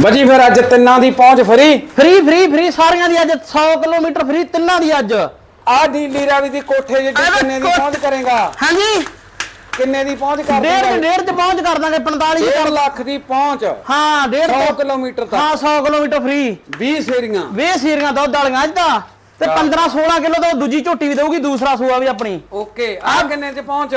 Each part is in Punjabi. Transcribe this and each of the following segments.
ਬਜੀ ਫਿਰ ਅੱਜ ਤਿੰਨਾਂ ਦੀ ਪਹੁੰਚ ਫਰੀ? ਫ੍ਰੀ ਫ੍ਰੀ ਫ੍ਰੀ ਸਾਰੀਆਂ ਦੀ ਅੱਜ 100 ਕਿਲੋਮੀਟਰ ਫ੍ਰੀ ਤਿੰਨਾਂ ਦੀ ਅੱਜ। ਆ ਦੀ ਲੀਰਾਵੀ ਦੀ ਕੋਠੇ ਅਰੇ ਕਿੰਨੇ ਦੀ ਕੋਠ- ਪਹੁੰਚ ਕਰੇਗਾ? ਹਾਂਜੀ। ਕਿੰਨੇ ਦੀ ਪਹੁੰਚ ਕਰ ਡੇਢ ਦੇਗਾ ਡੇਢ ਚ ਪਹੁੰਚ ਕਰ ਦਾਂਗੇ 45 ਚ 1 ਲੱਖ ਦੀ ਪਹੁੰਚ। ਹਾਂ ਡੇਢ 100 ਤੋਂ ਕਿਲੋਮੀਟਰ ਤੱਕ। ਹਾਂ 100 ਕਿਲੋਮੀਟਰ ਫ੍ਰੀ। 20 ਸੇਰੀਆਂ। 20 ਸੀਰੀਆਂ ਦੁੱਧ ਵਾਲੀਆਂ ਅੱਜ ਤਾਂ। ਤੇ ਚੱਲ। 15 16 ਕਿਲੋ ਤਾਂ ਦੂਜੀ ਝੋਟੀ ਵੀ ਦੇਊਗੀ ਦੂਸਰਾ ਸੂਆ ਵੀ ਆਪਣੀ। ਓਕੇ ਆ ਕਿੰਨੇ ਚ ਪਹੁੰਚ?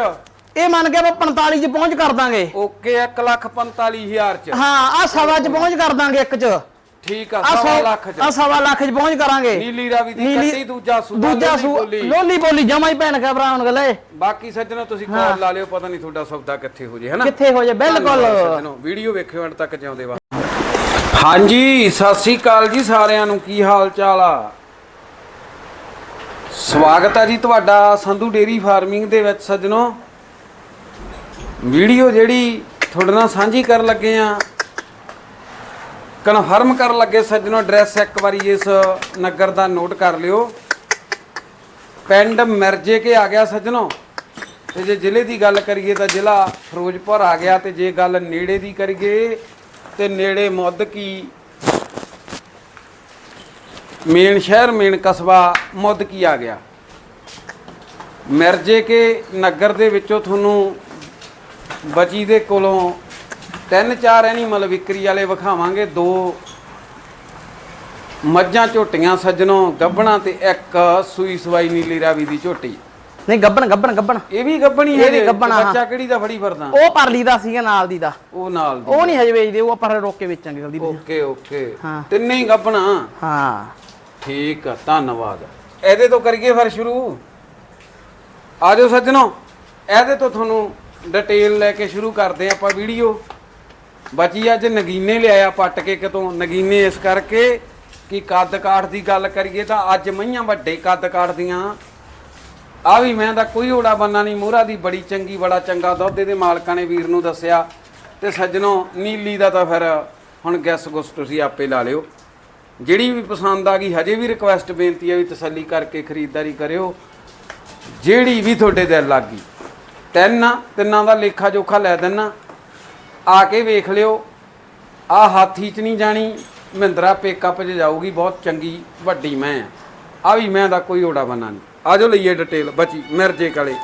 ਇਹ ਮੰਨ ਕੇ ਆਪਾਂ 45 ਚ ਪਹੁੰਚ ਕਰ ਦਾਂਗੇ। ਓਕੇ 1 ਲੱਖ 45000 ਚ। ਹਾਂ ਆ ਸਵਾ ਚ ਪਹੁੰਚ ਕਰ ਦਾਂਗੇ ਇੱਕ ਚ। ਠੀਕ ਆ ਆ 1 ਸੌ ਲੱਖ ਆ ਚ ਸਵਾ ਲੱਖ ਚ ਪਹੁੰਚ ਕਰਾਂਗੇ। ਨੀਲੀ ਰਾਵੀ ਦੀ ਕੱਟੀ ਦੂਜਾ ਸੂਆ ਦੂਜਾ ਲੋਲੀ ਸੂ ਬੋਲੀ। ਲੋਲੀ ਬੋਲੀ ਜਮਾ ਹੀ ਭੈਣ ਭਰਾ ਹੁਣ ਗਲੇ। ਬਾਕੀ ਸੱਜਣੋ ਤੁਸੀਂ ਕਾਲ ਲਾ ਲਿਓ ਪਤਾ ਨਹੀਂ ਤੁਹਾਡਾ ਸੌਦਾ ਕਿੱਥੇ ਹੋ ਜੇ ਹਨਾ? ਕਿੱਥੇ ਹੋ ਜੇ ਬਿਲਕੁਲ। ਵੀਡੀਓ ਵੇਖਿਓ ਅੰਤ ਤੱਕ ਜਿਉਂਦੇ ਵਾ ਹਾਂਜੀ ਸਤਿ ਸ੍ਰੀ ਅਕਾਲ ਜੀ ਸਾਰਿਆਂ ਨੂੰ ਕੀ ਹਾਲ ਚਾਲ ਆ? ਸਵਾਗਤ ਹੈ ਜੀ ਤੁਹਾਡਾ ਸੰਧੂ ਡੇਰੀ ਫਾਰਮਿੰਗ ਦੇ ਵਿੱਚ ਸੱਜਣੋ। ਵੀਡੀਓ ਜਿਹੜੀ ਤੁਹਾਡੇ ਨਾਲ ਸਾਂਝੀ ਕਰਨ ਲੱਗੇ ਆ, ਕਨਫਰਮ ਕਰਨ ਲੱਗੇ, ਸੱਜਣੋ ਐਡਰੈਸ ਇੱਕ ਵਾਰੀ ਇਸ ਨਗਰ ਦਾ ਨੋਟ ਕਰ ਲਿਓ। ਪਿੰਡ ਮਿਰਜੇ ਕੇ ਆ ਗਿਆ ਸੱਜਣੋ। ਤੇ ਜੇ ਜ਼ਿਲ੍ਹੇ ਦੀ ਗੱਲ ਕਰੀਏ ਤਾਂ ਜ਼ਿਲ੍ਹਾ ਫਿਰੋਜ਼ਪੁਰ ਆ ਗਿਆ ਤੇ ਜੇ ਗੱਲ ਨੇੜੇ ਦੀ ਕਰੀਏ ਤੇ ਨੇੜੇ ਮੁੱਦ ਕੀ? ਮੇਨ ਸ਼ਹਿਰ, ਮੇਨ ਕਸਬਾ ਮੁੱਦ ਕੀ ਆ ਗਿਆ? ਮਿਰਜੇ ਕੇ ਨਗਰ ਦੇ ਵਿੱਚੋਂ ਤੁਹਾਨੂੰ ਬਚੀ ਦੇ ਕੋਲੋਂ ਤਿੰਨ ਚਾਰ ਐਨੀਮਲ ਵਿਕਰੀ ਵਾਲੇ ਵਿਖਾਵਾਂਗੇ ਦੋ ਮੱਝਾਂ ਝੋਟੀਆਂ ਸੱਜਣੋ ਗੱਬਣਾ ਤੇ ਇੱਕ ਸੂਈ ਸਵਾਈ ਨੀਲੀ ਰਾਵੀ ਦੀ ਝੋਟੀ। ਨਹੀਂ ਗੱਬਣ ਗੱਬਣ ਗੱਬਣ। ਇਹ ਵੀ ਗੱਬਣੀ ਇਹ ਹੈ ਵੀ ਗੱਭਣ ਆ, ਬੱਚਾ ਕਿਹੜੀ ਦਾ ਫੜੀ ਫਿਰਦਾ? ਉਹ ਪਰਲੀ ਦਾ ਸੀਗਾ ਨਾਲ ਦੀ ਦਾ। ਉਹ ਨਾਲ ਦੀ ਉਹ ਨਹੀਂ ਹਜੇ ਵੇਚਦੇ ਉਹ ਆਪਾਂ ਰੋਕ ਕੇ ਵੇਚਾਂਗੇ ਜਲਦੀ ਓਕੇ ਓਕੇ। ਹਾਂ। ਤਿੰਨੇ ਹੀ ਗੱਬਣਾ। ਹਾਂ। ਠੀਕ ਆ ਧੰਨਵਾਦ। ਇਹਦੇ ਤੋਂ ਕਰੀਏ ਫਿਰ ਸ਼ੁਰੂ। ਆਜੋ ਸੱਜਣੋ ਇਹਦੇ ਤੋਂ ਤੁਹਾਨੂੰ ਡਿਟੇਲ ਲੈ ਕੇ ਸ਼ੁਰੂ ਕਰਦੇ ਆਪਾਂ ਵੀਡੀਓ। ਬਚੀ ਅੱਜ ਨਗੀਨੇ ਲਿਆਇਆ ਪੱਟ ਕੇ ਕਿਤੋਂ ਨਗੀਨੇ ਇਸ ਕਰਕੇ ਕਿ ਕੱਦ ਕਾਠ ਦੀ ਗੱਲ ਕਰੀਏ ਤਾਂ ਅੱਜ ਮਈਆਂ ਵੱਡੇ ਕੱਦ ਕਾਠ ਦੀਆਂ। ਆ ਵੀ ਮੈਂ ਦਾ ਕੋਈ ਓੜਾ ਬੰਨਾ ਨਹੀਂ, ਮੋਹਰਾ ਦੀ ਬੜੀ ਚੰਗੀ, ਬੜਾ ਚੰਗਾ ਦੁੱਧ ਦੇ ਮਾਲਕਾਂ ਨੇ ਵੀਰ ਨੂੰ ਦੱਸਿਆ। ਤੇ ਸੱਜਣੋ, ਨੀਲੀ ਦਾ ਤਾਂ ਫਿਰ ਹੁਣ ਗੈਸ ਗੁੱਸ ਤੁਸੀਂ ਆਪੇ ਲਾ ਲਿਓ। ਜਿਹੜੀ ਵੀ ਪਸੰਦ ਆ ਗਈ, ਹਜੇ ਵੀ ਰਿਕੁਐਸਟ ਬੇਨਤੀ ਆ ਵੀ ਤਸੱਲੀ ਕਰਕੇ ਖਰੀਦਦਾਰੀ ਕਰਿਓ। ਜਿਹੜੀ ਵੀ ਤੁਹਾਡੇ ਦਿਲ ਲੱਗ ਗਈ। ਤਿੰਨ ਆ, ਤਿੰਨਾਂ ਦਾ ਲੇਖਾ ਜੋਖਾ ਲੈ ਦੇਣਾ ਆ ਕੇ ਵੇਖ ਲਿਓ ਆ ਹਾਥੀ ਚ ਨਹੀਂ ਜਾਣੀ ਮਹਿੰਦਰਾ ਪਿਕਅਪ 'ਚ ਜਾਊਗੀ ਬਹੁਤ ਚੰਗੀ ਵੱਡੀ ਮੈਂ ਆ। ਵੀ ਮੈਂ ਦਾ ਕੋਈ ਓੜਾ ਬੰਨਾ ਨਹੀਂ। ਆਜੋ ਲਈਏ ਡਿਟੇਲ ਬਚੀ ਮਿਰਜੇ ਕਲੇ।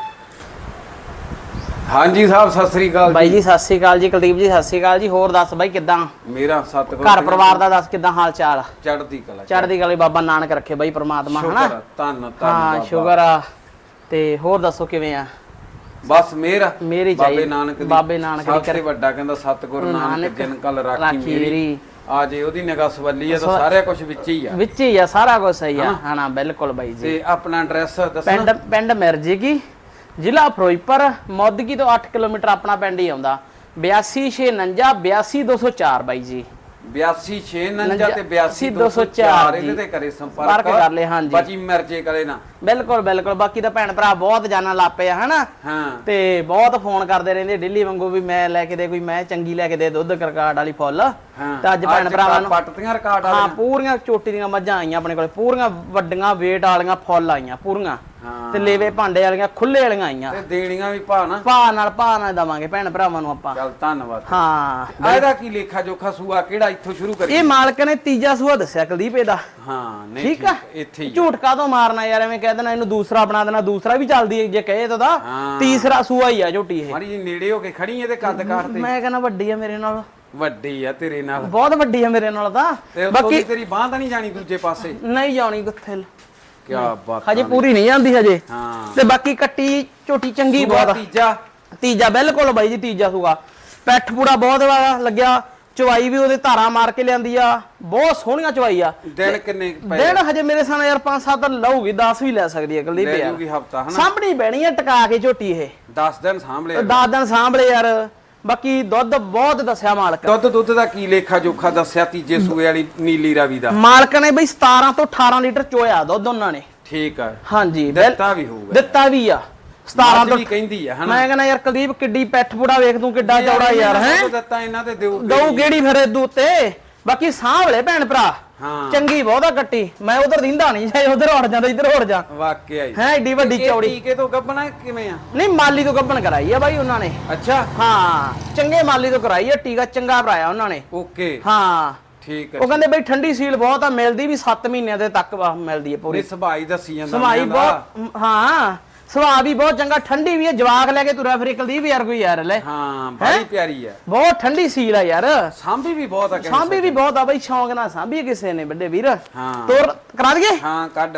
ਹਾਂਜੀ ਸਾਹਿਬ ਸਤਿ ਸ੍ਰੀ ਅਕਾਲ ਬਾਈ ਜੀ ਸਤਿ ਸ੍ਰੀ ਅਕਾਲ ਜੀ ਕੁਲਦੀਪ ਜੀ ਸਤਿ ਸ੍ਰੀ ਅਕਾਲ ਜੀ। ਹੋਰ ਦੱਸ ਬਾਈ ਕਿਦਾਂ? ਮੇਰਾ ਸਤਿਗੁਰ ਘਰ ਪਰਿਵਾਰ ਦਾ ਦੱਸ ਕਿਦਾਂ ਹਾਲ ਚਾਲ? ਚੜ੍ਹਦੀ ਕਲਾ ਚੜ੍ਹਦੀ ਕਲੇ ਬਾਬਾ ਨਾਨਕ ਰੱਖੇ ਬਾਈ ਪ੍ਰਮਾਤਮਾ ਸ਼ੁਕਰ ਹਨਾ? ਆ, ਧੰਨ ਧੰਨ ਹਾਂ ਬਾਬਾ। ਸ਼ੁਕਰ ਆ। ਤੇ ਹੋਰ ਦੱਸੋ ਕਿਵੇਂ ਆ? ਬਸ ਮੇਰ ਮੇਰੀ ਬਾਬੇ। ਨਾਨਕ ਦੀ। ਬਾਬੇ ਨਾਨਕ ਦੀ ਸਭ ਤੋਂ ਵੱਡਾ ਕਹਿੰਦਾ ਸਤਿਗੁਰ ਨਾਨਕ ਜਿਨ ਕਲ ਰਾਖੀ ਮੇਰੀ। ਆ ਜੇ ਉਹਦੀ ਨਿਗਾਹ ਸਵੱਲੀ ਆ ਤਾਂ ਸਾਰਾ ਕੁਝ ਵਿੱਚ ਹੀ ਆ। ਵਿੱਚ ਹੀ ਆ ਸਾਰਾ ਕੁਝ ਸਹੀ ਆ। ਹਨਾ? ਬਿਲਕੁਲ ਬਾਈ ਜੀ। ਤੇ ਆਪਣਾ ਐਡਰੈਸ ਦੱਸਣਾ? ਪਿੰਡ ਪਿੰਡ ਮਿਰਜੀ ਕੀ ਜ਼ਿਲ੍ਹਾ ਫਿਰੋਜ਼ਪੁਰ ਮੋਦਗੀ ਤੋਂ 8 ਕਿਲੋਮੀਟਰ ਆਪਣਾ ਪਿੰਡ ਹੀ ਆਉਂਦਾ। 82649 82204 ਬਾਈ ਜੀ। 8269 ਤੇ 82 82204 ਇਹਦੇ ਤੇ ਕਰੇ ਸੰਪਰਕ। ਕਰ ਲਿਓ, ਹਾਂਜੀ। ਬਾਜੀ ਮਿਰਜੇ ਕਰੇ ਨਾ। ਬਿਲਕੁਲ ਬਿਲਕੁਲ। ਬਾਕੀ ਤਾਂ ਭੈਣ ਭਰਾ ਬਹੁਤ ਜਾਣਨ ਲੱਪੇ ਆ ਹਨਾ? ਤੇ ਬਹੁਤ ਫੋਨ ਕਰਦੇ ਰਹਿੰਦੇ ਦਿੱਲੀ ਵਾਂਗੂ ਵੀ ਮੈਂ ਲੈ ਕੇ ਦੇ ਕੋਈ ਮੈਂ ਚੰਗੀ ਲੈ ਕੇ ਦੇ ਦੁੱਧ ਕਰਕਾਟ ਵਾਲੀ ਫੁੱਲ। ਤੇ ਅੱਜ ਭੈਣ ਭਰਾਵਾਂ ਨੂੰ ਪੱਟਦੀਆਂ ਰਿਕਾਰਡ ਹਾਂ ਪੂਰੀਆਂ ਚੋਟੀ ਦੀਆਂ ਮੱਝਾਂ ਆਈਆਂ ਆਪਣੇ ਕੋਲੇ। ਪੂਰੀਆਂ ਵੱਡੀਆਂ ਵੇਟ ਵਾਲੀਆਂ ਫੁੱਲ ਆਈਆਂ ਪੂਰੀਆਂ। ਤੇ ਲੇਵੇ ਭਾਂਡੇ ਵਾਲੀਆਂ ਖੁੱਲੇ ਵਾਲੀਆਂ ਆਈਆਂ। ਤੇ ਦੇਣੀਆਂ ਵੀ ਭਾ ਨਾ। ਭਾ ਨਾਲ ਭਾ ਨਾਲ ਦਵਾਂਗੇ ਭੈਣ ਭਰਾਵਾਂ ਨੂੰ ਆਪਾਂ। ਚੱਲ ਧੰਨਵਾਦ। ਹਾਂ। ਇਹਦਾ ਕੀ ਲੇਖਾ ਜੋਖਾ ਸੂਆ ਕਿਹੜਾ ਇੱਥੋਂ ਸ਼ੁਰੂ ਕਰੀਏ? ਇਹ ਮਾਲਕ ਨੇ ਤੀਜਾ ਸੂਆ ਦੱਸਿਆ ਕੁਲਦੀਪ ਇਹਦਾ। ਹਾਂ ਨਹੀਂ ਠੀਕ ਆ? ਇੱਥੇ ਹੀ। ਝੂਠ ਕਾਹਤੋਂ ਮਾਰਨਾ ਯਾਰ ਐਵੇਂ ਕਹਿ ਦੇਣਾ ਇਹਨੂੰ ਦੂਸਰਾ ਬਣਾ ਦੇਣਾ ਦੂਸਰਾ ਵੀ ਚੱਲਦੀ ਹੈ ਜੇ ਕਹੇ ਤਾਂ। ਤੀਸਰਾ ਸੂਆ ਹੀ ਆ ਝੋਟੀ ਇਹ। ਮਾੜੀ ਜੀ ਨੇੜੇ ਹੋ ਕੇ ਖੜੀ ਇਹਦੇ ਕੱਦ ਕਾਠ ਤੇ। ਮੈਂ ਕਹਿੰਦਾ ਵੱਡੀ ਆ ਮੇਰੇ ਨਾਲ। ਵੱਡੀ ਆ ਤੇਰੇ ਨਾਲ। ਬਹੁਤ ਵੱਡੀ ਆ ਮੇਰੇ ਨਾਲ ਤਾਂ। ਤੇ ਬਾਕੀ ਬਾਕੀ ਤੇਰੀ ਬਾਹ ਤਾਂ ਨਹੀਂ ਜਾਣੀ ਦੂਜੇ ਪਾਸੇ? ਨਹੀਂ ਜਾਣੀ ਕਿੱਥੇ ਕੀ ਬਾਤ ਹਜੇ ਪੂਰੀ ਨਹੀਂ ਜਾਂਦੀ ਹਜੇ। ਹਾਂ। ਤੇ ਬਾਕੀ ਕੱਟੀ ਝੋਟੀ ਚੰਗੀ ਬਹੁਤ ਆ। ਤੀਜਾ। ਤੀਜਾ ਬਿਲਕੁਲ ਬਾਈ ਜੀ ਤੀਜਾ ਸੂਆ। ਪੈਠ ਪੂੜਾ ਬਹੁਤ ਵਾਲਾ ਲੱਗਿਆ। ਚਵਾਈ ਵੀ ਉਹਦੇ ਧਾਰਾ ਮਾਰ ਕੇ ਲਿਆਂਦੀ ਆ। ਬਹੁਤ ਸੋਹਣੀਆਂ ਚਵਾਈ ਆ। ਦਿਨ ਕਿੰਨੇ ਪਏ? ਦਿਨ ਹਜੇ ਮੇਰੇ ਸਾਹਮਣੇ ਯਾਰ 5-7 ਲਊਗੀ 10 ਵੀ ਲੈ ਸਕਦੀ ਹੈ ਕੁਲਦੀਪ ਲੈ ਜੂਗੀ ਹਫਤਾ ਹਨਾ? ਸਾਂਭਣੀ ਪੈਣੀ ਹੈ ਟਕਾ ਕੇ ਝੋਟੀ ਇਹ। 10 ਦਿਨ ਸਾਂਭਲੇ 10 ਦਿਨ ਸਾਂਭਲੇ ਯਾਰ। ਬਾਕੀ ਦੁੱਧ ਬਹੁਤ ਦੱਸਿਆ ਮਾਲਕ। ਦੁੱਧ ਦੁੱਧ ਦਾ ਕੀ ਲੇਖਾ ਜੋਖਾ ਦੱਸਿਆ ਤੀਜੇ ਸੂਏ ਵਾਲੀ ਨੀਲੀ ਰਾਵੀ ਦਾ? ਮਾਲਕ ਨੇ ਬਈ 17 ਤੋਂ 18 ਲੀਟਰ ਚੋਇਆ ਦੁੱਧ ਉਹਨਾਂ ਨੇ। ਠੀਕ ਆ। ਹਾਂਜੀ ਦਿੱਤਾ ਵੀ ਹੋਊਗਾ। ਦਿੱਤਾ ਵੀ ਆ। 17 ਮੱਝ ਤੋਂ ਕਹਿੰਦੀ ਆ ਹਨਾ? ਮੈਂ ਕਹਿੰਦਾ ਯਾਰ ਕੁਲਦੀਪ ਕਿੱਡੀ ਪੈਠ ਪੂੜਾ ਵੇਖ ਤੂੰ ਕਿੱਡਾ ਚੌੜਾ ਯਾਰ ਹੈ? ਦਿੱਤਾ ਇਹਨਾਂ ਤੇ ਦਿਓ ਗਊ ਕਿਹੜੀ। ਫਿਰ ਇਦੂ ਉੱਤੇ? ਬਾਕੀ ਸਾਂਭ ਲੈ ਭੈਣ ਭਰਾ। ਹਾਂ। ਚੰਗੀ ਬਹੁਤਾ ਕੱਟੀ ਮੈਂ ਉਧਰ ਦਿੰਦਾ ਨਹੀਂ ਜੇ ਉਧਰ ਉੜ ਜਾਂਦਾ ਇੱਧਰ ਉੜ ਜਾ। ਵਾਕਿਆ ਹੀ। ਹੈ ਏਡੀ ਵੱਡੀ ਚੌੜੀ। ਟੀਕੇ ਤੋਂ ਗੱਬਣਾ ਕਿਵੇਂ ਆ? ਨਹੀਂ ਮਾਲੀ ਤੋਂ ਗੱਬਣ ਕਰਾਈ ਆ ਬਾਈ ਉਹਨਾਂ ਨੇ। ਅੱਛਾ। ਹਾਂ ਚੰਗੇ ਮਾਲੀ ਤੋਂ ਕਰਾਈ ਆ ਟੀਕਾ ਚੰਗਾ ਭਰਾਇਆ ਉਹਨਾਂ ਨੇ। ਓਕੇ। ਹਾਂ। ਠੀਕ ਹੈ ਉਹ ਕਹਿੰਦੇ ਬਈ ਠੰਡੀ ਸੀਲ ਬਹੁਤ ਆ ਮਿਲਦੀ ਵੀ 7 ਮਹੀਨਿਆਂ ਦੇ ਤੱਕ ਮਿਲਦੀ ਹੈ ਪੂਰੀ। ਸਭਾਈ ਦੱਸੀ ਜਾਂਦਾ ਦਾ। ਬਹੁਤ ਹਾਂ। ਸੁਭਾਅ ਵੀ ਬਹੁਤ ਚੰਗਾ ਠੰਡੀ ਵੀ ਹੈ ਜਵਾਕ ਲੈ ਕੇ ਤੁਰਿਆ ਫਿਰ ਕੁਲਦੀਪ ਯਾਰ ਕੋਈ ਯਾਰ ਲੈ। ਹਾਂ ਬੜੀ ਪਿਆਰੀ ਆ ਬਹੁਤ ਠੰਡੀ ਸੀਲ ਆ ਯਾਰ। ਸਾਂਭੀ ਵੀ ਬਹੁਤ ਆ ਕਹਿੰਦੇ ਸਾਂਭੀ ਵੀ ਬਹੁਤ ਆ ਬਈ ਸ਼ੌਂਕ ਨਾਲ ਸਾਂਭੀ ਹੈ ਕਿਸੇ ਨੇ ਵੱਡੇ ਵੀਰ। ਹਾਂ। ਤੋਰ ਕਰਾ ਦਈਏ? ਹਾਂ ਕੱਢ।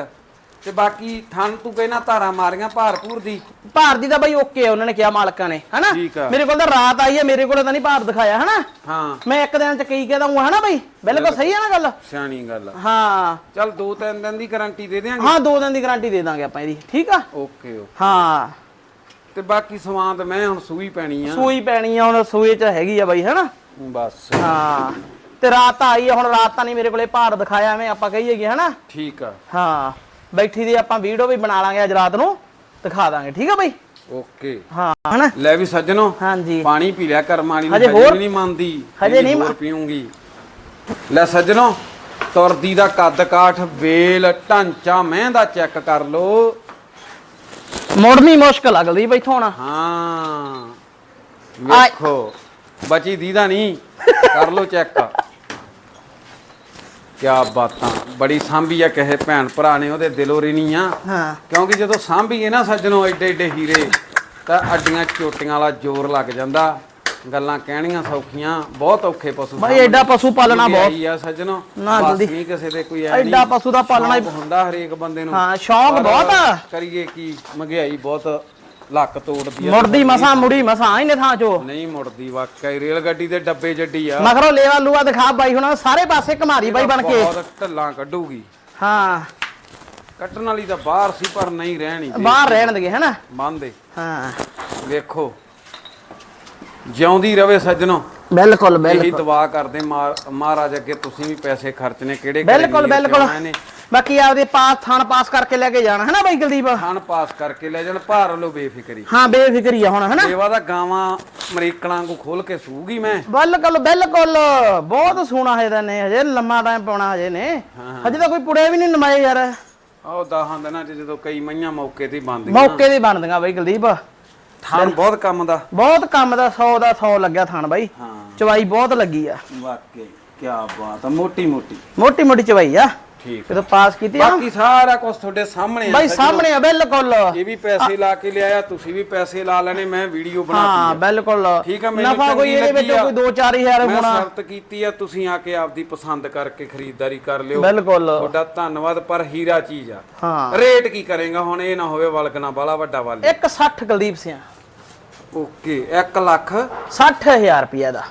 ਤੇ ਬਾਕੀ ਥਣ ਤੂੰ ਕਹਿਣਾ ਧਾਰਾਂ ਮਾਰੀਆਂ ਭਾਰਪੂਰ ਦੀ। ਭਾਰ ਦੀ ਤਾਂ ਬਈ ਓਕੇ ਆ ਉਹਨਾਂ ਨੇ ਕਿਹਾ ਮਾਲਕਾਂ ਨੇ ਹਨਾ? ਠੀਕ ਆ। ਮੇਰੇ ਕੋਲ ਤਾਂ ਰਾਤ ਆਈ ਹੈ ਮੇਰੇ ਕੋਲ ਤਾਂ ਨਹੀਂ ਭਾਰ ਦਿਖਾਇਆ ਹਨਾ? ਹਾਂ। ਮੈਂ ਇੱਕ ਦਿਨ ਚ ਕਈ ਕਹਦਾ ਹੂੰ ਹਨਾ ਬਈ? ਬਿਲਕੁਲ ਸਹੀ ਹੈ ਨਾ ਗੱਲ? ਸਿਆਣੀ ਗੱਲ ਆ। ਹਾਂ। ਚੱਲ ਦੋ ਤਿੰਨ ਦਿਨ ਦੀ ਗਾਰੰਟੀ ਦੇ ਦਿਆਂਗੇ। ਹਾਂ ਦੋ ਦਿਨ ਦੀ ਗਾਰੰਟੀ ਦੇ ਦਾਂਗੇ ਆਪਾਂ ਇਹਦੀ ਠੀਕ ਆ? Okay okay. ਹਾਂ। ਤੇ ਬਾਕੀ ਤਾਂ ਮੈਂ ਹੁਣ ਸੂਈ ਪੈਣੀ ਆ। ਸੂਈ ਪੈਣੀ ਆ ਹੁਣ ਸੂਏ ਚ ਹੈਗੀ ਆ ਬਈ ਹਨਾ? ਬਸ। ਹਾਂ। ਤੇ ਰਾਤ ਆਈ ਆ ਹੁਣ ਰਾਤ ਤਾਂ ਨਹੀਂ ਮੇਰੇ ਕੋਲੇ ਭਾਰ ਦਿਖਾਇਆ ਐਵੇਂ ਆਪਾਂ ਕਹੀਏਗੇ ਹਨਾ? ਠੀਕ ਆ। ਹਾਂ। ਬੈਠੀ ਦੀ ਆਪਾਂ ਵੀਡੀਓ ਵੀ ਬਣਾ ਲਾਂਗੇ ਅੱਜ ਰਾਤ ਨੂੰ ਦਿਖਾ ਦਾਂਗੇ ਠੀਕ ਆ ਬਈ? ਓਕੇ। ਹਾਂ ਹਨਾ? ਲੈ ਵੀ ਸੱਜਣੋ ਹਾਂਜੀ। ਪਾਣੀ ਪੀ ਲਿਆ ਕਰਮ ਵਾਲੀ ਨੂੰ ਹਜੇ ਨਹੀਂ ਮੰਨਦੀ ਹਜੇ ਨਹੀਂ ਹੋਰ ਪੀਉਂਗੀ ਲੈ ਸੱਜਣੋ ਤੁਰਦੀ ਦਾ ਕੱਦ ਕਾਠ ਵੇਲ ਢਾਂਚਾ ਮੈਂ ਦਾ ਚੈੱਕ ਕਰ ਲੋ ਮੁੜਨੀ ਮੁਸ਼ਕਲ ਲੱਗਦੀ ਬਈ ਹੁਣ। ਹਾਂ। ਵੇਖੋ ਬਚੀ ਦੀਦਾ ਨਹੀਂ ਕਰ ਲੋ ਚੈੱਕ। ਕਿਆ ਬਾਤਾਂ। ਬੜੀ ਸਾਂਭੀ ਆ ਕਹੇ ਭੈਣ ਭਰਾ ਨੇ ਉਹਦੇ ਦਿਲੋਂ ਰਿਣੀ ਆ। ਹਾਂ। ਕਿਉਂਕਿ ਜਦੋਂ ਸਾਂਭੀਏ ਨਾ ਸੱਜਣੋ ਏਡੇ ਏਡੇ ਹੀਰੇ ਤਾਂ ਅੱਡੀਆਂ ਚੋਟੀਆਂ ਵਾਲਾ ਜ਼ੋਰ ਲੱਗ ਜਾਂਦਾ। ਗੱਲਾਂ ਕਹਿਣੀਆਂ ਸੌਖੀਆਂ ਬਹੁਤ ਔਖੇ ਪਸ਼ੂ ਬਾਈ ਐਡਾ ਪਸ਼ੂ ਪਾਲਣਾ ਬਹੁਤ ਆਈ ਆ ਸੱਜਣੋ ਨਾ ਜਲਦੀ। ਨਹੀਂ ਕਿਸੇ ਦੇ ਕੋਈ ਐ ਐਡਾ ਪਸ਼ੂ ਦਾ ਪਾਲਣਾ ਹੀ- ਹੁੰਦਾ ਹਰੇਕ ਬੰਦੇ ਨੂੰ। ਹਾਂ, ਸ਼ੌਂਕ ਬਹੁਤ ਆ। ਕਰੀਏ ਕੀ ਮਹਿੰਗਾਈ ਬਹੁਤ ਲੱਕ ਤੋੜਦੀ ਆ। ਮੁੜਦੀ ਮਸਾਂ ਮੁੜੀ ਮਸਾਂ ਇਹਨੇ ਥਾਂ ਚੋ। ਨਹੀਂ ਮੁੜਦੀ ਵਾਕਈ ਰੇਲ ਗੱਡੀ ਦੇ ਡੱਬੇ ਜੱਡੀ ਆ। ਮਗਰੋਂ ਲੇਵਾ ਲੂਆ ਦਿਖਾ ਬਾਈ ਹੁਣ ਸਾਰੇ ਪਾਸੇ ਘਮਾਰੀ ਬਾਈ ਬਣ ਕੇ। ਬਹੁਤ ਢੱਲਾਂ ਕੱਢੂਗੀ। ਹਾਂ। ਕੱਟਣ ਵਾਲੀ ਤਾਂ ਬਾਹਰ ਸੀ ਪਰ ਨਹੀਂ ਰਹਿਣੀ। ਬਾਹਰ ਰਹਿਣ ਦੇਗੇ ਹਨਾ? ਬੰਦੇ ਹਾਂ। ਵੇਖੋ। ਜਿਉਂਦੀ ਰਵੇ ਸੱਜਣੋ। ਬਿਲਕੁਲ ਇਹੀ ਬਿਲਕੁਲ। ਦੁਆ ਕਰਦੇ ਮਹਾ- ਮਹਾਰਾਜ ਅੱਗੇ ਤੁਸੀਂ ਵੀ ਪੈਸੇ ਖਰਚਨੇ ਕਿਹੜੇ ਕਿਹੜੇ ਬਿਲਕੁਲ। ਬਿਲਕੁਲ ਨੇ ਬਾਕੀ ਆਪਦੇ ਪਾਸ ਥਾਣ ਪਾਸ ਕਰਕੇ ਲੈ ਕੇ ਜਾਣਾ ਹਨਾ ਬਾਈ ਕੁਲਦੀਪ? ਖਾਣ ਪਾਸ ਕਰਕੇ ਲੈ ਜਾਣ ਭਾਰ ਲੋ ਬੇਫਿਕਰੀ। ਹਾਂ ਬੇਫਿਕਰੀ ਆ ਹੁਣ ਹਨਾ ਸੇਵਾ ਦਾ ਗਾਵਾਂ ਅਮਰੀਕਣਾ ਨੂੰ ਖੋਲ ਕੇ ਸੂਗੀ ਮੈਂ। ਬਿਲਕੁਲ ਬਿਲਕੁਲ। ਬਹੁਤ ਸੋਹਣਾ ਹੈ ਨੇ ਹਜੇ ਲੰਮਾ ਟਾਈਮ ਪਾਉਣਾ ਹਜੇ ਨੇ। ਹਜੇ ਤਾਂ ਕੋਈ ਪੁੜੇ ਵੀ ਨਹੀਂ ਨਮਾਏ ਯਾਰ। ਆਹ ਦਹਾਂ ਦਿਨਾਂ ਚ ਜਦੋਂ ਕਈ ਮਈਆਂ ਮੌਕੇ ਤੇ ਹੀ ਬੰਦੀਆਂ ਮੌਕੇ ਦੇ ਬਣਦੀਆਂ ਬਾਈ ਕੁਲਦੀਪ। ਥਾਨ ਬਹੁਤ ਕੰਮ ਦਾ। ਬਹੁਤ ਕੰਮ ਦਾ 100 ਦਾ 100 ਲੱਗਿਆ ਥਾਣ ਬਾਈ। ਹਾਂ। ਚਵਾਈ ਬਹੁਤ ਲੱਗੀ ਆ। ਵਾਕਈ ਕੀ ਬਾਤ ਆ ਮੋਟੀ ਮੋਟੀ ਮੋਟੀ ਮੋਟੀ ਚਵਾਈ ਆ। ਠੀਕ ਜਦੋਂ ਪਾਸ ਕੀਤੀ ਆ ਬਾਕੀ ਸਾਰਾ ਕੁਝ ਤੁਹਾਡੇ ਸਾਹਮਣੇ ਆ ਬਾਈ। ਸਾਹਮਣੇ ਆ ਬਿਲਕੁਲ। ਇਹ ਵੀ ਪੈਸੇ ਲਾ ਕੇ ਲਿਆਇਆ ਤੁਸੀਂ ਵੀ ਪੈਸੇ ਲਾ ਲੈਣੇ ਮੈਂ ਵੀਡੀਓ ਹਾਂ ਬਣਾਤੀ ਬਿਲਕੁਲ। ਠੀਕ ਆ, ਮੈਨੂੰ ਨਫਾ ਕੋਈ ਇਹਦੇ ਵਿੱਚੋਂ। ਕੋਈ 2-4000 ਆ ਮੈਂ ਹੋਣਾ। ਸ਼ਰਤ ਕੀਤੀ ਆ ਤੁਸੀਂ ਆ ਕੇ ਆਪਦੀ ਪਸੰਦ ਕਰਕੇ ਖਰੀਦਦਾਰੀ ਕਰ ਲਿਓ। ਬਿਲਕੁਲ। ਤੁਹਾਡਾ ਧੰਨਵਾਦ ਪਰ ਹੀਰਾ ਚੀਜ਼ ਆ। ਹਾਂ। ਰੇਟ ਕੀ ਕਰੇਗਾ ਹੁਣ? ਇਹ ਨਾ ਹੋਵੇ ਵਲਕਣਾ ਬਾਲਾ ਵੱਡਾ ਵਾਲੀ। 160 ਕੁਲਦੀਪ ਸਿੰਘ ਓਕੇ 1 ਲੱਖ। 60000 ਰੁਪਿਆ ਦਾ।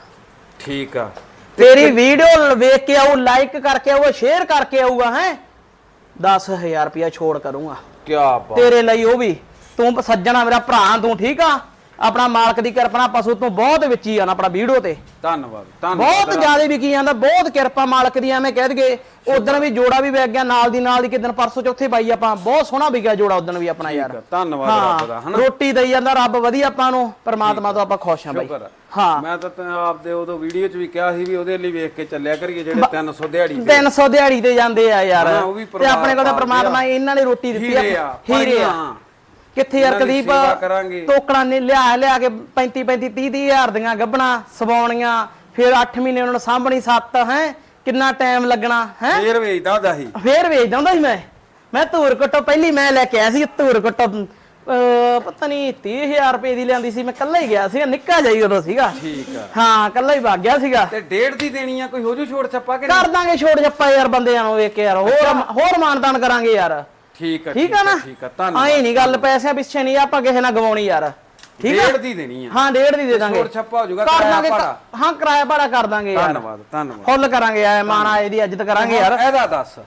ਠੀਕ ਆ। ਤੇਰੀ ਵੀਡੀਓ ਵੇਖ ਕੇ ਆਊ ਲਾਈਕ ਕਰਕੇ ਆਊ ਸ਼ੇਅਰ ਕਰਕੇ ਆਊਗਾ ਹੈ? 10000 ਰੁਪਿਆ ਛੋੜ ਕਰੂੰਗਾ। ਕੀ ਬਾਤ। ਤੇਰੇ ਲਈ ਉਹ ਵੀ। ਤੂੰ ਸੱਜਣਾ ਮੇਰਾ ਭਰਾ ਤੂੰ ਠੀਕ ਆ? ਆਪਣਾ ਮਾਲਕ ਦੀ ਕਿਰਪਾ ਪਸ਼ੂ ਤੂੰ ਬਹੁਤ ਵਿੱਚ ਹੀ ਆ ਨਾ ਆਪਣਾ ਵੀਡੀਓ ਤੇ। ਧੰਨਵਾਦ ਧੰਨਵਾਦ ਬਹੁਤ ਜ਼ਿਆਦਾ ਵਿਕੀ ਜਾਂਦਾ ਬਹੁਤ ਕਿਰਪਾ ਮਾਲਕ ਦੀ ਐਵੇਂ ਕਹਿ ਦਈਏ। ਉਦੋਂ ਵੀ ਜੋੜਾ ਵੀ ਵਿਕ ਗਿਆ ਨਾਲ ਦੀ ਨਾਲ ਦੀ ਕਿਦਨ ਪਰਸੋਂ ਚੌਥੇ ਬਾਈ ਆਪਾਂ ਬਹੁਤ ਸੋਹਣਾ ਵਿਕਿਆ ਜੋੜਾ ਉਦੋਂ ਵੀ ਆਪਣਾ ਯਾਰ। ਧੰਨਵਾਦ ਰੱਬ ਦਾ ਹਨਾ? ਰੋਟੀ ਦੇਈ ਜਾਂਦਾ ਰੱਬ ਵਧੀਆ ਆਪਾਂ ਨੂੰ ਪਰਮਾਤਮਾ ਤੋਂ ਆਪਾਂ ਖੁਸ਼ ਹਾਂ ਬਾਈ। ਸ਼ੁਕਰ ਆ। ਹਾਂ। ਮੈਂ ਤਾਂ ਤੈਨੂੰ ਆਪਦੇ ਉਦੋਂ ਵੀਡੀਓ 'ਚ ਵੀ ਕਿਹਾ ਸੀ ਵੀ ਉਹਦੇ ਲਈ ਵੇਖ ਕੇ ਚੱਲਿਆ ਕਰੀਏ ਜਿਹੜੇ 300 ਦਿਹਾੜੀ ਤੇ 300 ਦਿਹਾੜੀ ਤੇ ਜਾਂਦੇ ਆ ਯਾਰ। ਹਾਂ, ਉਹ ਵੀ ਤੇ ਆਪਣੇ ਕੋਲ ਤਾਂ ਪ੍ਰਮਾਤਮਾ ਇਹਨਾਂ ਨੇ ਰੋਟੀ ਦਿੱਤੀ ਹੀਰੇ ਆ, ਹੀਰੇ ਆ। ਕਿੱਥੇ ਯਾਰ ਕਦੀਪ। ਟੋਕਣਾ ਨੇ ਲਿਆ ਲਿਆ ਕੇ 35 35 30 30 ਹਜ਼ਾਰ ਦੀਆਂ ਗੱਬਣਾ ਸਵਾਉਣੀਆਂ। ਫਿਰ 8 ਮਹੀਨੇ ਉਹਨਾਂ ਨੂੰ ਸਾਂਭਣੀ ਸੱਤ ਹੈ? ਕਿੰਨਾ ਟਾਈਮ ਲੱਗਣਾ ਹੈ? ਫੇਰ ਵੇਚਦਾ ਹੁੰਦਾ ਸੀ। ਫੇਰ ਵੇਚਦਾ ਹੁੰਦਾ ਸੀ ਮੈਂ। ਮੈਂ ਧੂਰ ਕਟੋ ਪਹਿਲੀ ਮੈਂ ਲੈ ਕੇ ਆਇਆ ਸੀ ਧੂਰ ਕਟੋ ਪਤਾ ਨਹੀਂ 30000 ਰੁਪਏ ਦੀ ਲਿਆਂਦੀ ਸੀ। ਮੈਂ ਕੱਲਾ ਹੀ ਗਿਆ ਸੀਗਾ ਨਿੱਕਾ ਜਾਈ ਉਦੋਂ ਸੀਗਾ। ਠੀਕ ਆ। ਹਾਂ ਕੱਲਾ ਹੀ ਵਗ ਗਿਆ ਸੀਗਾ। ਤੇ ਡੇਢ ਦੀ ਦੇਣੀ ਆ ਕੋਈ ਹੋ ਜੂ ਛੋੜ ਛੱਪਾ ਕਿ ਨਹੀਂ? ਕਰ ਦਾਂਗੇ ਛੋੜ ਜੱਪਾ ਯਾਰ ਬੰਦਿਆਂ ਨੂੰ ਵੇਖ ਕੇ ਯਾਰ ਹੋਰ ਹੋਰ ਮਾਨਦਾਨ ਕਰਾਂਗੇ ਯਾਰ। ਠੀਕ ਆ ਠੀਕ ਆ ਨਾ? ਠੀਕ ਆ ਧੰਨਵਾਦ ਆਏ ਨਹੀਂ ਗੱਲ ਪੈਸਿਆਂ ਪਿੱਛੇ ਨਹੀਂ ਆਪਾਂ ਕਿਸੇ ਨਾਲ ਗਵਾਉਣੀ ਯਾਰ। ਠੀਕ ਆ? ਡੇਢ ਦੀ ਦੇਣੀ ਆ। ਹਾਂ ਡੇਢ ਦੀ ਦੇ ਦਾਂਗੇ। ਛੋੜ ਛੱਪਾ ਹੋ ਜਾਊਗਾ ਕਰ ਕਿਰਾਇਆ ਭਾੜਾ। ਹਾਂ ਕਿਰਾਇਆ ਭਾੜਾ ਕਰ ਦਾਂਗੇ ਯਾਰ। ਧੰਨਵਾਦ ਧੰਨਵਾਦ। ਫੁੱਲ ਕਰਾਂਗੇ ਆ ਮਾਣਾ ਇਹਦੀ ਇੱਜ਼ਤ ਕਰਾਂਗੇ ਯਾਰ। ਇਹਦਾ ਦੱਸ।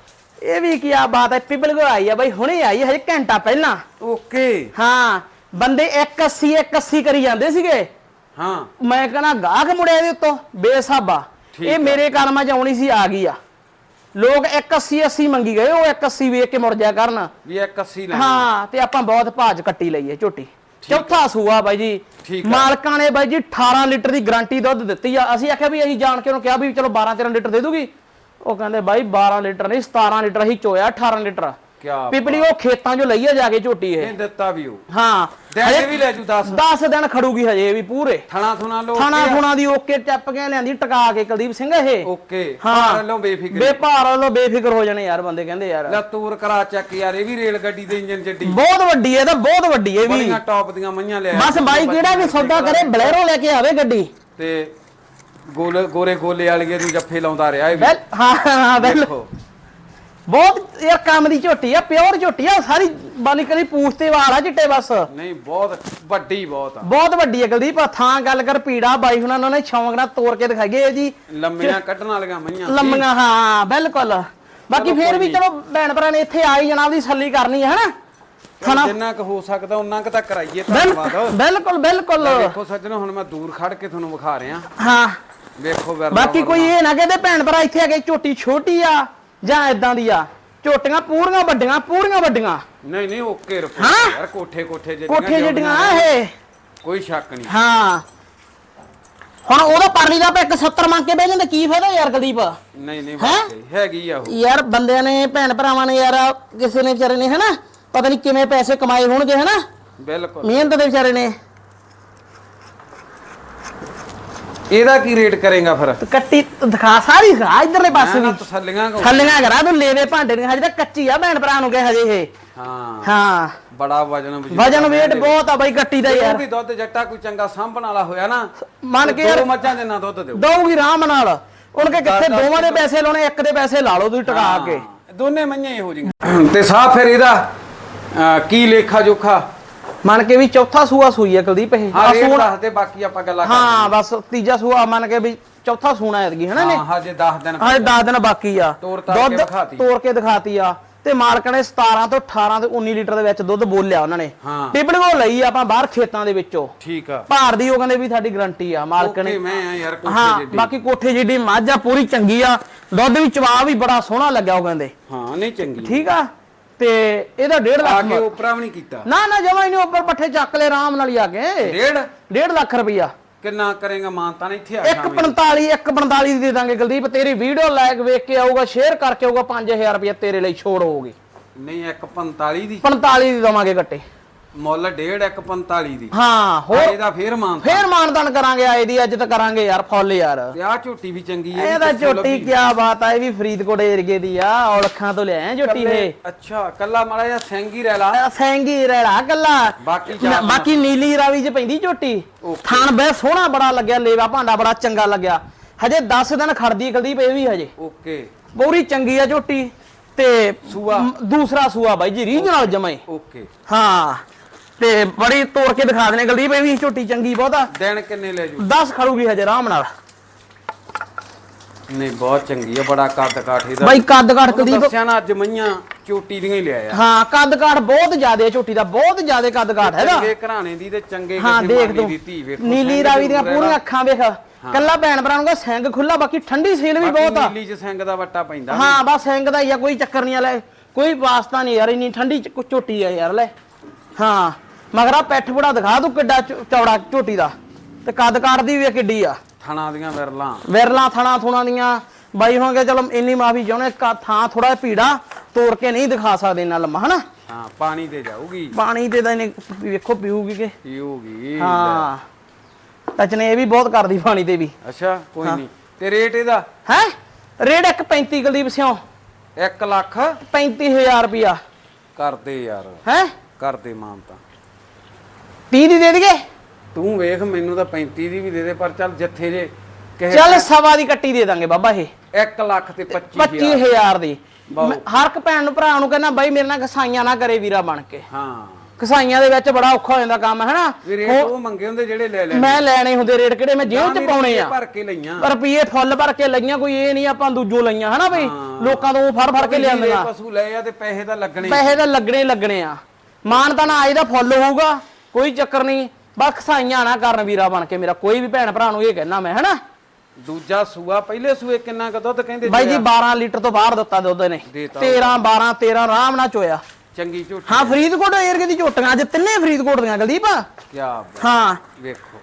ਇਹ ਵੀ ਕੀ ਆ ਬਾਤ ਹੈ ਪਿਪਲ ਕੋ ਆਈ ਆ ਬਾਈ ਹੁਣੇ ਆਈ ਹਜੇ ਘੰਟਾ ਪਹਿਲਾਂ। ਓਕੇ। ਹਾਂ ਬੰਦੇ 180 180 ਕਰੀ ਜਾਂਦੇ ਸੀਗੇ। ਹਾਂ। ਮੈਂ ਕਹਣਾ ਗਾਹਕ ਮੁੜਿਆ ਇਹਦੇ ਉੱਤੋਂ ਬੇਸਾਬਾ। ਇਹ ਮੇਰੇ ਕਰਮਾਂ ਚ ਆਉਣੀ ਸੀ ਆ ਗਈ ਆ। ਲੋਕ 180 80 ਮੰਗੀ ਗਏ ਉਹ 180 ਵੇਖ ਕੇ ਮੁੜ ਜਾ ਕਰਨ। ਵੀ 180 ਲੈ ਹਾਂ ਤੇ ਆਪਾਂ ਬਹੁਤ ਭਾਜ ਕੱਟੀ ਲਈਏ ਝੋਟੀ। ਚੌਥਾ ਸੂਆ ਬਾਈ ਜੀ। ਮਾਲਕਾਂ ਨੇ ਬਾਈ ਜੀ 18 ਲੀਟਰ ਦੀ ਗਾਰੰਟੀ ਦੁੱਧ ਦਿੱਤੀ ਆ। ਅਸੀਂ ਆਖਿਆ ਵੀ ਅਸੀਂ ਜਾਣ ਕੇ ਉਹਨੂੰ ਕਿਹਾ ਵੀ ਚਲੋ 12 13 ਲੀਟਰ ਦੇ ਦੂਗੀ। ਉਹ ਕਹਿੰਦੇ ਬਾਈ 12 ਲੀਟਰ ਨਹੀਂ 17 ਲੀਟਰ ਹੀ ਚੋਇਆ 18 ਲੀਟਰ। ਪਿਪਲੀ ਉਹ ਖੇਤਾਂ 'ਚੋਂ ਲਈਏ ਜਾ ਕੇ ਝੋਟੀ ਇਹ। ਇਹ ਦਿੱਤਾ ਵੀ ਉਹ। ਹਾਂ ਦੇ ਵੀ ਲੈ ਜੂ 10 10 ਦਿਨ ਖੜੂਗੀ ਹਜੇ ਇਹ ਵੀ ਪੂਰੇ। ਥਣਾ ਥੁਣਾ ਲੋ ਥਾਣਾ ਥੁਣਾ ਦੀ ਓਕੇ ਟੱਪ ਕੇ ਲਿਆਂਦੀ ਟਕਾ ਕੇ ਕੁਲਦੀਪ ਸਿੰਘ ਇਹ। ਓਕੇ ਹਾਂ। ਹਾਂ ਲੋ ਬੇਫਿਕਰ। ਬੇਭਾਰ ਵਾਲੋ ਬੇਫਿਕਰ ਹੋ ਜਾਣੇ ਯਾਰ ਬੰਦੇ ਕਹਿੰਦੇ ਯਾਰ। ਲੈ ਤੂਰ ਕਰਾ ਚੱਕ ਯਾਰ ਇਹ ਵੀ ਰੇਲ ਗੱਡੀ ਦੇ ਇੰਜਨ ਜੱਡੀ ਬਹੁਤ ਵੱਡੀ ਹੈ ਤਾਂ ਬਹੁਤ ਵੱਡੀ ਹੈ ਵੀ। ਬੜੀਆਂ ਟੌਪ ਦੀਆਂ ਮਈਆਂ ਲਿਆ। ਬਸ ਬਾਈ ਕਿਹੜਾ ਵੀ ਸੌਦਾ ਕਰੇ ਬਲੈਰੋ ਲੈ ਕੇ ਆਵੇ ਗੱਡੀ। ਤੇ ਗੋਲੇ ਗੋਰੇ ਗੋਲੇ ਵਾਲੀਏ ਨੂੰ ਜੱਫੇ ਲਾਉਂਦਾ ਰਿਹਾ ਇਹ ਵੀ। ਹਾਂ ਹਾਂ ਬੈਲ ਦੇਖੋ। ਬਹੁਤ ਯਾਰ ਕੰਮ ਦੀ ਝੋਟੀ ਆ ਪਿਓਰ ਝੋਟੀ ਆ ਸਾਰੀ ਬਾਲੀ ਕਰੀ ਪੂਛ ਤੇ ਵਾਲ ਆ ਚਿੱਟੇ ਬਸ। ਨਹੀਂ ਬਹੁਤ ਵੱਡੀ ਬਹੁਤ ਆ। ਬਹੁਤ ਵੱਡੀ ਹੈ ਕੁਲਦੀਪ ਥਾਂ ਗੱਲ ਕਰ ਪੀੜਾ ਬਾਈ ਹੁਣਾਂ ਨੇ ਸ਼ੌਂਕ ਨਾਲ ਤੋੜ ਕੇ ਦਿਖਾਈਏ ਇਹ ਜੀ ਲੰਮੀਆਂ ਕੱਢਣ ਵਾਲੀਆਂ ਮਈਆਂ। ਲੰਮੀਆਂ ਹਾਂ ਬਿਲਕੁਲ। ਬਾਕੀ ਫੇਰ ਵੀ ਚਲੋ ਭੈਣ ਭਰਾ ਨੇ ਇੱਥੇ ਆਈ ਜਨਾਬ ਦੀ ਸੱਲੀ ਕਰਨੀ ਹੈ ਹਨਾ? ਖਾਣਾ। ਜਿੰਨਾ ਕੁ ਹੋ ਸਕਦਾ ਉਹਨਾਂ ਕੁ ਤਾਂ ਕਰਾਈਏ ਧੰਨਵਾਦ। ਬਿਲਕੁਲ ਬਿਲਕੁਲ। ਦੇਖੋ ਸੱਜਣੋ ਹੁਣ ਮੈਂ ਦੂਰ ਖੜ ਕੇ ਤੁਹਾਨੂੰ ਵਿਖਾ ਰਿਹਾ। ਹਾਂ। ਵੇਖੋ ਬਾਕੀ ਕੋਈ ਇਹ ਨਾ ਕਹਿੰਦੇ ਭੈਣ ਭਰਾ ਇੱਥੇ ਆ ਕੇ ਝੋਟੀ ਛੋਟੀ ਆ। ਜਾਂ ਇਦਾਂ ਦੀ ਆ? ਝੋਟੀਆਂ ਪੂਰੀਆਂ ਵੱਡੀਆਂ ਪੂਰੀਆਂ ਵੱਡੀਆਂ। ਨਹੀਂ ਨਹੀਂ ਓਕੇ ਰਿਪੋਰਟ ਹਾਂ? ਯਾਰ ਕੋਠੇ ਕੋਠੇ ਜਿਹੜੀਆਂ ਕੋਠੇ ਜਿਹੜੀਆਂ ਆ ਇਹ? ਕੋਈ ਸ਼ੱਕ ਨਹੀਂ। ਹਾਂ। ਹੁਣ ਉਹਦਾ ਪਰਲੀ ਦਾ ਆਪਾਂ 170 ਮੰਗ ਕੇ ਬਹਿ ਜਾਂਦੇ ਕੀ ਫਾਇਦਾ ਯਾਰ ਕੁਲਦੀਪ? ਨਹੀਂ ਨਹੀਂ ਹੈਂ? ਵਾਕਈ ਹੈਗੀ ਆ ਉਹ। ਯਾਰ ਬੰਦਿਆਂ ਨੇ ਭੈਣ ਭਰਾਵਾਂ ਨੇ ਯਾਰ ਕਿਸੇ ਨੇ ਵਿਚਾਰੇ ਨੇ ਹਨਾ? ਪਤਾ ਨਹੀਂ ਕਿਵੇਂ ਪੈਸੇ ਕਮਾਏ ਹੋਣਗੇ ਹਨਾ? ਬਿਲਕੁਲ। ਮਿਹਨਤ ਦੇ ਵਿਚਾਰੇ ਨੇ। ਇਹਦਾ ਕੀ ਰੇਟ ਕਰੇਗਾ ਫਿਰ? ਤੇ ਕੱਟੀ ਦਿਖਾ ਸਾਰੀ ਦਿਖਾ ਇਧਰਲੇ ਪਾਸੇ ਵੀ। ਤਸੱਲੀਆਂ ਕੋ ਥੱਲੀਆਂ ਕਰਾ ਤੂੰ ਲੈਵੇ ਭਾਂਡੇ ਨੇ ਹਜੇ ਤਾਂ ਕੱਚੀ ਆ ਭੈਣ ਭਰਾ ਨੂੰ ਕਹੇ ਹਜੇ ਇਹ। ਹਾਂ। ਹਾਂ। ਬੜਾ ਵਜਨ ਵਜਨ ਵੇਟ। ਬਹੁਤ ਆ ਬਾਈ ਕੱਟੀ ਦਾ ਯਾਰ। ਵੀ ਦੁੱਧ ਜੱਟਾ ਕੋਈ ਚੰਗਾ ਸਾਂਭਣ ਵਾਲਾ ਹੋਇਆ ਨਾ ਮੰਨ ਕੇ ਯਾਰ ਦੋ ਮੱਝਾਂ ਦੇ ਨਾਲ ਦੁੱਧ ਦਿਓ। ਦਊਗੀ ਆਰਾਮ ਨਾਲ। ਉਹਨਾਂ ਕੇ ਕਿੱਥੇ ਦੋਵਾਂ ਦੇ ਪੈਸੇ ਲਾਉਣੇ ਇੱਕ ਦੇ ਪੈਸੇ ਲਾ ਲਓ ਤੁਸੀਂ ਟਕਾ ਕੇ। ਹਾਂ, ਦੋਨੇ ਮਈਆਂ ਇਹੋ ਜਿਹੀਆਂ ਤੇ ਸਾਹ ਫਿਰ ਇਹਦਾ ਕੀ ਲੇਖਾ ਜੋਖਾ ਮੰਨ ਕੇ ਵੀ ਚੌਥਾ ਸੂਆ ਸੂਈ ਆ ਕੁਲਦੀਪ ਇਹ। ਹਾਂ ਰੇਟ ਸੂਣ- ਦੱਸ ਦੇ ਬਾਕੀ ਆਪਾਂ ਗੱਲਾਂ ਹਾਂ ਬਸ ਤੀਜਾ ਸੂਆ ਮੰਨ ਕੇ ਵੀ ਚੌਥਾ ਸੂਣਾ ਐਤਕੀ ਹਨਾ ਨੇ ਹਾਂ ਹਜੇ 10 ਦਿਨ ਹਾਂ 10 ਦਿਨ ਬਾਕੀ ਆ। ਤੋੜ ਤਾੜ ਕੇ ਦਿਖਾਤੀ। ਤੋੜ ਕੇ ਦਿਖਾਤੀ ਆ। ਤੇ ਮਾਲਕ ਨੇ 17 ਤੋਂ 18 ਤੇ 19 ਲੀਟਰ ਦੇ ਵਿੱਚ ਦੁੱਧ ਬੋਲਿਆ ਉਹਨਾਂ ਨੇ। ਟਿਪੜੀ ਕੋ ਲਈ ਆਪਾਂ ਬਾਹਰ ਖੇਤਾਂ ਦੇ ਵਿੱਚੋਂ। ਠੀਕ ਆ। ਭਾਰ ਦੀ ਉਹ ਕਹਿੰਦੇ ਵੀ ਸਾਡੀ ਗਾਰੰਟੀ ਆ ਮਾਲਕ ਨੇ। ਮੈਂ ਆ ਯਾਰ ਕੋਠੇ ਹਾਂ ਜਿੱਡੀ। ਬਾਕੀ ਕੋਠੇ ਜਿੱਡੀ ਮੱਝ ਆ ਪੂਰੀ ਚੰਗੀ ਆ। ਦੁੱਧ ਵੀ ਚਵਾ ਵੀ ਬੜਾ ਸੋਹਣਾ ਲੱਗਿਆ ਉਹ ਕਹਿੰਦੇ। ਹਾਂ ਨਹੀਂ ਚੰਗੀ। ਠੀਕ ਆ? ਤੇ ਇਹਦਾ 1.5 ਆ ਲੱਖ ਕੇ ਉਪਰਾ ਵੀ ਨਹੀਂ ਕੀਤਾ। ਨਾ ਨਾ ਜਮਾ ਹੀ ਨਹੀਂ ਉੱਪਰ ਪੱਠੇ ਚੱਕ ਲੈ ਆਰਾਮ ਨਾਲ ਹੀ ਆ ਕੇ ਡੇਢ? 1.5 ਲੱਖ ਰੁਪਈਆ। ਕਿੰਨਾ ਕਰੇਗਾ ਮਾਨਤਾ ਨਹੀਂ ਇੱਥੇ ਆ ਇੱਕ 45 ਇੱਕ 45 ਦੀ ਦੇ ਦਾਂਗੇ ਕੁਲਦੀਪ ਤੇਰੀ ਵੀਡੀਓ ਲਾਇਕ ਵੇਖ ਕੇ ਆਊਗਾ ਸ਼ੇਅਰ ਕਰਕੇ ਆਊਗਾ 5000 ਰੁਪਏ ਤੇਰੇ ਲਈ ਛੋੜ ਹੋਊਗੀ। ਨਹੀਂ ਇੱਕ 45 ਦੀ। 45 ਦੀ ਦਵਾਂਗੇ ਗੱਟੇ ਮੁੱਲ ਡੇਢ ਇੱਕ 45 ਦੀ। ਹਾਂ ਹੋਰ ਇਹਦਾ ਫੇਰ ਮਾਨਤਾ। ਫੇਰ ਮਾਨਦਾਨ ਕਰਾਂਗੇ ਆਏ ਦੀ ਅੱਜ ਤਾਂ ਕਰਾਂਗੇ ਯਾਰ ਫੁੱਲ ਯਾਰ। ਤੇ ਆ ਝੋਟੀ ਵੀ ਚੰਗੀ ਹੈ ਇਹਦਾ ਝੋਟੀ ਕੀ ਬਾਤ ਆ ਇਹ ਵੀ ਫਰੀਦਕੋਟ ਏਰੀਏ ਦੀ ਆ ਔਲਖਾਂ ਤੋਂ ਲਿਆਏ ਆ ਝੋਟੀ ਇਹ। ਅੱਛਾ ਕੱਲਾ ਮਾੜਾ ਜਿਹਾ ਸੈਂਗੀ ਰਹਿ ਲਾ ਆ ਸੈਂਗੀ ਰੈੜਾ ਕੱਲਾ। ਬਾਕੀ ਨੀਲੀ ਰਾਵੀ ਚ ਪੈਂਦੀ ਝੋਟੀ। ਥਾਣ ਬੈ ਸੋਹਣਾ ਬੜਾ ਲੱਗਿਆ ਲੇਵਾ ਭਾਂਡਾ ਬੜਾ ਚੰਗਾ ਲੱਗਿਆ। ਹਜੇ 10 ਦਿਨ ਖੜਦੀ ਕੁਲਦੀਪ ਇਹ ਵੀ ਹਜੇ। ਓਕੇ। ਪੂਰੀ ਚੰਗੀ ਆ ਝੋਟੀ ਤੇ ਸੂਆ। ਦੂਸਰਾ ਸੂਆ ਬਾਈ ਜੀ ਰੀਜਨਲ ਜਮਾਈ। ਓਕੇ। ਹਾਂ। ਤੇ ਬੜੀ ਤੋੜ ਕੇ ਦਿਖਾ ਦਨੇ ਕੁਲਦੀਪ ਇਹ ਵੀ ਝੋਟੀ ਚੰਗੀ ਬਹੁਤਾ ਦਿਨ ਕਿੰਨੇ ਲੈ ਜੂ? 10 ਖੜੂਗੀ ਹਜੇ ਆਰਾਮ ਨਾਲ। ਨਹੀਂ ਬਹੁਤ ਚੰਗੀ ਆ ਬੜਾ ਕੱਦ ਕਾਠ ਇਹਦਾ। ਬਾਈ ਕੱਦ ਉਹਨੂੰ ਕੁਲਦੀਪ ਦੱਸਿਆ ਨਾ ਅੱਜ ਮਈਆਂ ਝੋਟੀ ਦੀਆਂ ਹੀ ਲਿਆਇਆ। ਹਾਂ ਕੱਦ ਘਾਟ ਬਹੁਤ ਜ਼ਿਆਦਾ ਝੋਟੀ ਦਾ ਬਹੁਤ ਜ਼ਿਆਦਾ ਕੱਦ ਘਾਟ ਹੈਗਾ। ਚੰਗੇ ਘਰਾਣੇ ਦੀ ਤੇ ਚੰਗੇ ਕਿਸੇ ਦੀ ਧੀ ਵੇਖੋ ਨੀਲੀ ਰਾਵੀ ਦੀਆਂ ਪੂਰੀਆਂ। ਅੱਖਾਂ ਵੇਖ ਕੱਲਾ ਭੈਣ ਭਰਾ ਨੂੰ ਕਹ ਸਿੰਘ ਖੁੱਲਾ ਬਾਕੀ ਠੰਡੀ ਸੀਲ ਵੀ ਬਹੁਤ ਆ। ਨੀਲੀ ਚ ਸਿੰਘ ਦਾ ਵੱਟਾ ਪੈਂਦਾ ਹਾਂ ਬਸ ਸਿੰਘ ਦਾ ਹੀ ਆ ਕੋਈ ਚੱਕਰ ਨਹੀਂ ਆ ਲੈ ਕੋਈ ਵਾਸਤਾ ਨਹੀਂ ਯਾਰ ਇੰਨੀ ਠੰਡੀ ਚ- ਝੋਟੀ ਆ ਯਾਰ ਲੈ। ਹਾਂ। ਮਗਰਾ ਪੈਠ ਬੜਾ ਦਿਖਾ ਤੂੰ ਕਿੱਡਾ ਚੌ- ਚੌੜਾ ਝੋਟੀ ਦਾ। ਤੇ ਕੱਦ ਕਾਟ ਦੀ ਵੀ ਕਿੱਡੀ ਆ। ਥਣਾ ਦੀਆਂ ਵਿਰਲਾਂ। ਵਿਰਲਾ ਥਣਾ ਥੁਣਾ ਦੀਆਂ। ਬਾਈ ਹੋਣਗੇ ਚਲੋ ਇੰਨੀ ਮਾਫੀ ਚਾਹੁੰਦੇ ਕਾ ਥਾਂ ਥੋੜਾ ਭੀੜਾ ਤੋੜ ਕੇ ਨਹੀਂ ਦਿਖਾ ਸਕਦੇ ਇੰਨਾ ਲੰਮਾ ਹਨਾ? ਹਾਂ ਪਾਣੀ ਤੇ ਜਾਊਗੀ। ਪਾਣੀ ਤੇ ਤਾਂ ਇਹਨੇ ਵੇਖੋ ਪੀਊਗੀ ਕਿ। ਪੀਊਗੀ। ਹਾਂ। ਟਚਨੇ ਇਹ ਵੀ ਬਹੁਤ ਕਰਦੀ ਪਾਣੀ ਤੇ ਵੀ। ਅੱਛਾ ਕੋਈ ਨਹੀਂ। ਤੇ ਰੇਟ ਇਹਦਾ? ਹੈ? ਰੇਡ ਇੱਕ 35 ਕੁਲਦੀਪ ਸਿਓ 1 ਲੱਖ? 35000 ਰੁਪਿਆ ਕਰਦੇ ਯਾਰ। ਹੈ? ਕਰਦੇ ਮਾਨਤਾ। 30 ਦੀ ਦੇ ਦਈਏ? ਤੂੰ ਵੇਖ ਮੈਨੂੰ ਤਾਂ 35 ਦੀ ਵੀ ਦੇ ਦੇ ਪਰ ਚੱਲ ਜੱਥੇ ਜੇ ਕਿਸੇ ਚੱਲ ਸਵਾ ਦੀ ਕੱਟੀ ਦੇ ਦਾਂਗੇ ਬਾਬਾ ਇਹ। 1 ਲੱਖ ਤੇ 25000 25000 ਦੀ। ਮੈਂ ਹਰ ਇੱਕ ਭੈਣ ਨੂੰ ਭਰਾ ਨੂੰ ਕਹਿੰਦਾ ਬਾਈ ਮੇਰੇ ਨਾਲ ਕਸਾਈਆਂ ਨਾ ਕਰੇ ਵੀਰਾ ਬਣ ਕੇ। ਹਾਂ। ਕਸਾਈਆਂ ਦੇ ਵਿੱਚ ਬੜਾ ਔਖਾ ਹੋ ਜਾਂਦਾ ਕੰਮ ਹੈ ਨਾ ਰੇਟ ਉਹ ਮੰਗੇ ਹੁੰਦੇ ਜਿਹੜੇ ਲੈ ਲੈ ਮੈਂ ਲੈਣੇ ਹੁੰਦੇ ਰੇਟ ਕਿਹੜੇ? ਮੈਂ ਜੇਬ 'ਚ ਪਾਉਣੇ ਆ। ਭਰ ਕੇ ਲਈਆਂ। ਰੁਪਏ ਫੁੱਲ ਭਰ ਕੇ ਲਈਆਂ ਕੋਈ ਇਹ ਨਹੀਂ ਆਪਾਂ ਦੂਜੋ ਲਈਆਂ ਹਨਾ ਬਈ? ਲੋਕਾਂ ਤੋਂ ਫੜ ਫੜ ਕੇ ਲਿਆਂਦੀਆਂ ਪਸ਼ੂ ਲਏ ਆ ਤੇ ਪੈਸੇ ਤਾਂ ਲੱਗਣੇ। ਪੈਸੇ ਤਾਂ ਲੱਗਣੇ ਹੀ ਲੱਗਣੇ ਆ। ਮਾਨ ਤਾਂ ਨਾ ਆਏ ਦਾ ਫੁੱਲ ਹੋਊਗਾ। ਕੋਈ ਚੱਕਰ ਨਹੀਂ। ਬਸ ਖਸਾਈਆਂ ਨਾ ਕਰਨ ਵੀਰਾ ਬਣ ਕੇ ਮੇਰਾ। ਕੋਈ ਵੀ ਭੈਣ ਭਰਾ ਨੂੰ ਇਹ ਕਹਿਣਾ ਮੈਂ ਹਨਾ? ਦੂਜਾ ਸੂਆ ਪਹਿਲੇ ਸੂਏ ਕਿੰਨਾ ਕੁ ਦੁੱਧ ਕਹਿੰਦੇ ਬਾਈ ਜੀ ਚੋਇਆ? 12 ਲੀਟਰ ਤੋਂ ਬਾਹਰ ਦਿੱਤਾ ਦੁੱਧ ਨੇ। ਦੇਤਾ। 13 12 13 ਆਰਾਮ ਨਾਲ ਚੋਇਆ। ਚੰਗੀ ਝੋਟੀ ਹਾਂ ਫਰੀਦਕੋਟ ਏਰੀਏ ਦੀ ਝੋਟੀਆਂ ਅੱਜ ਤਿੰਨੇ ਫਰੀਦਕੋਟ ਦੀਆਂ ਕੁਲਦੀਪ ਕੀ ਹਾਂ। ਵੇਖੋ।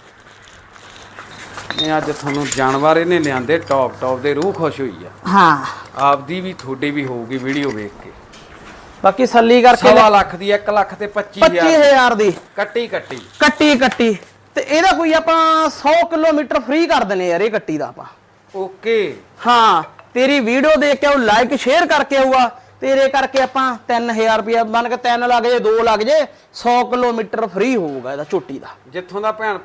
ਇਹ ਅੱਜ ਤੁਹਾਨੂੰ ਜਾਨਵਰ ਇਹਨੇ ਲਿਆਂਦੇ ਟੌਪ ਟੌਪ ਦੇ ਰੂਹ ਖੁਸ਼ ਹੋਈ ਆ। ਹਾਂ। ਆਪਦੀ ਵੀ ਤੁਹਾਡੀ ਵੀ ਹੋਊਗੀ ਵੀਡੀਓ ਵੇਖ ਕੇ। ਬਾਕੀ ਸੱਲੀ ਕਰਕੇ ਸਵਾ ਲੱਖ ਦੀ 1 ਲੱਖ ਤੇ 25000 25000 ਦੀ। ਕੱਟੀ ਕੱਟੀ। ਕੱਟੀ ਕੱਟੀ। ਤੇ ਇਹਦਾ ਕੋਈ ਆਪਾਂ 100 ਕਿਲੋਮੀਟਰ ਫ੍ਰੀ ਕਰ ਦਿੰਨੇ ਯਾਰ ਇਹ ਕੱਟੀ ਦਾ ਆਪਾਂ। ਓਕੇ। ਹਾਂ ਤੇਰੀ ਵੀਡੀਓ ਦੇਖ ਕੇ ਉਹ ਲਾਈਕ ਸ਼ੇਅਰ ਕਰਕੇ ਆਊਗਾ। ਤੇਰੇ ਕਰਕੇ ਆਪਾਂ 3000 ਰੁਪਇਆ ਮੰਨ ਕੇ 3 ਲੱਗ ਜੇ 2 ਲੱਗ ਜੇ 100 ਕਿਲੋਮੀਟਰ ਫ੍ਰੀ ਹੋਊਗਾ ਇਹਦਾ ਝੋਟੀ ਦਾ। ਜਿੱਥੋਂ ਦਾ ਭੈਣ